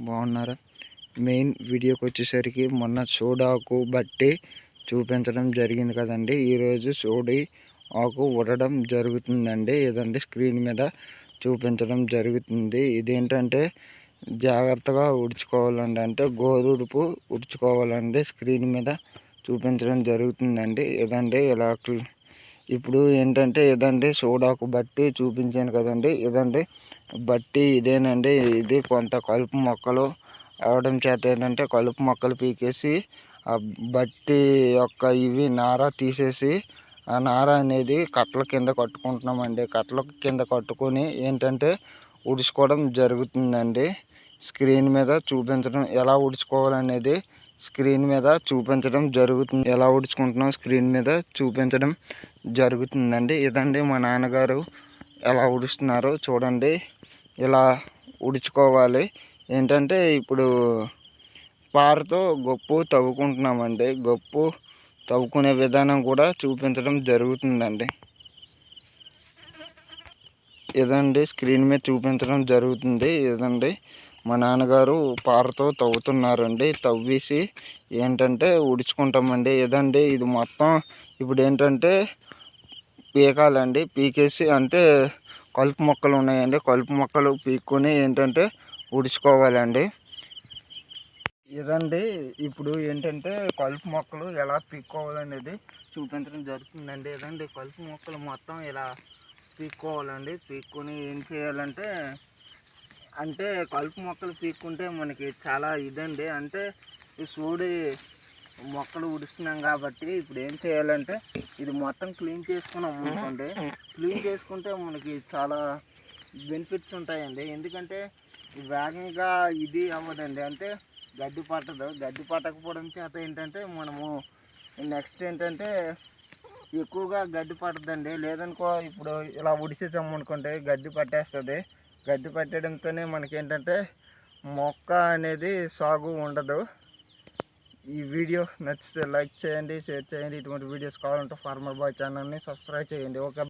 బాగున్నారా? మెయిన్ వీడియోకి వచ్చేసరికి మొన్న సోడాకు బట్టి చూపించడం జరిగింది కదండి. ఈరోజు సోడి ఆకు ఉడడం జరుగుతుందండి. ఏదంటే స్క్రీన్ మీద చూపించడం జరుగుతుంది. ఇదేంటంటే జాగ్రత్తగా ఉడుచుకోవాలండి. అంటే గోరుడుపు ఉడుచుకోవాలండి. స్క్రీన్ మీద చూపించడం జరుగుతుందండి. ఏదండి ఇలా ఇప్పుడు ఏంటంటే ఇదండి సోడాకు బట్టి చూపించాను కదండి. ఇదండి బట్టి ఇదేనండి. ఇది కొంత కలుపు మొక్కలు అవడం చేత ఏంటంటే కలుపు మొక్కలు పీకేసి ఆ బట్టి యొక్క ఇవి నార తీసేసి ఆ నార అనేది కట్టల కింద కట్టుకుంటున్నామండి. కట్టల కింద కట్టుకొని ఏంటంటే ఉడుచుకోవడం జరుగుతుందండి. స్క్రీన్ మీద చూపించడం ఎలా ఉడుచుకోవాలనేది స్క్రీన్ మీద చూపించడం జరుగుతుంది. ఎలా ఉడుచుకుంటున్నాం స్క్రీన్ మీద చూపించడం జరుగుతుందండి. ఇదండి మా నాన్నగారు ఎలా ఉడుస్తున్నారో చూడండి. ఇలా ఉడుచుకోవాలి. ఏంటంటే ఇప్పుడు పారతో గొప్పు తవ్వుకుంటున్నామండి. గొప్పు తవ్వుకునే విధానం కూడా చూపించడం జరుగుతుందండి. ఇదండి స్క్రీన్ మీద చూపించడం జరుగుతుంది. ఇదండి మా నాన్నగారు పారతో తవ్వుతున్నారండి. తవ్వేసి ఏంటంటే ఉడుచుకుంటామండి. ఇదండి ఇది మొత్తం ఇప్పుడు ఏంటంటే పీకాలండి. పీకేసి అంటే కలుపు మొక్కలు ఉన్నాయండి. కలుపు మొక్కలు పీక్కొని ఏంటంటే ఉడుచుకోవాలండి. ఇదండి ఇప్పుడు ఏంటంటే కలుపు మొక్కలు ఎలా పీక్కోవాలనేది చూపించడం జరుగుతుందండి. ఇదండి కలుపు మొక్కలు మొత్తం ఇలా పీక్కోవాలండి. పీక్కొని ఏం చేయాలంటే అంటే కలుపు మొక్కలు పీక్కుంటే మనకి చాలా ఇదండి. అంటే ఈ సూడి మొక్కలు ఉడుస్తున్నాం కాబట్టి ఇప్పుడు ఏం చేయాలంటే ఇది మొత్తం క్లీన్ చేసుకున్నాం అనుకోండి. క్లీన్ చేసుకుంటే మనకి చాలా బెనిఫిట్స్ ఉంటాయండి. ఎందుకంటే వేగంగా ఇది అవ్వదండి. అంటే గడ్డి పట్టదు. గడ్డి పట్టకపోవడం చేత ఏంటంటే మనము నెక్స్ట్ ఏంటంటే ఎక్కువగా గడ్డి పట్టదండి. లేదనుకో ఇప్పుడు ఇలా ఉడిసేసాము అనుకోండి గడ్డి పట్టేస్తుంది. గడ్డి పట్టడంతోనే మనకేంటంటే మొక్క అనేది సాగు ఉండదు. ఈ వీడియో నచ్చితే లైక్ చేయండి షేర్ చేయండి. ఇటువంటి వీడియోస్ కావాలంటే ఫార్మర్ బాయ్ ఛానల్ని సబ్స్క్రైబ్ చేయండి. ఓకే.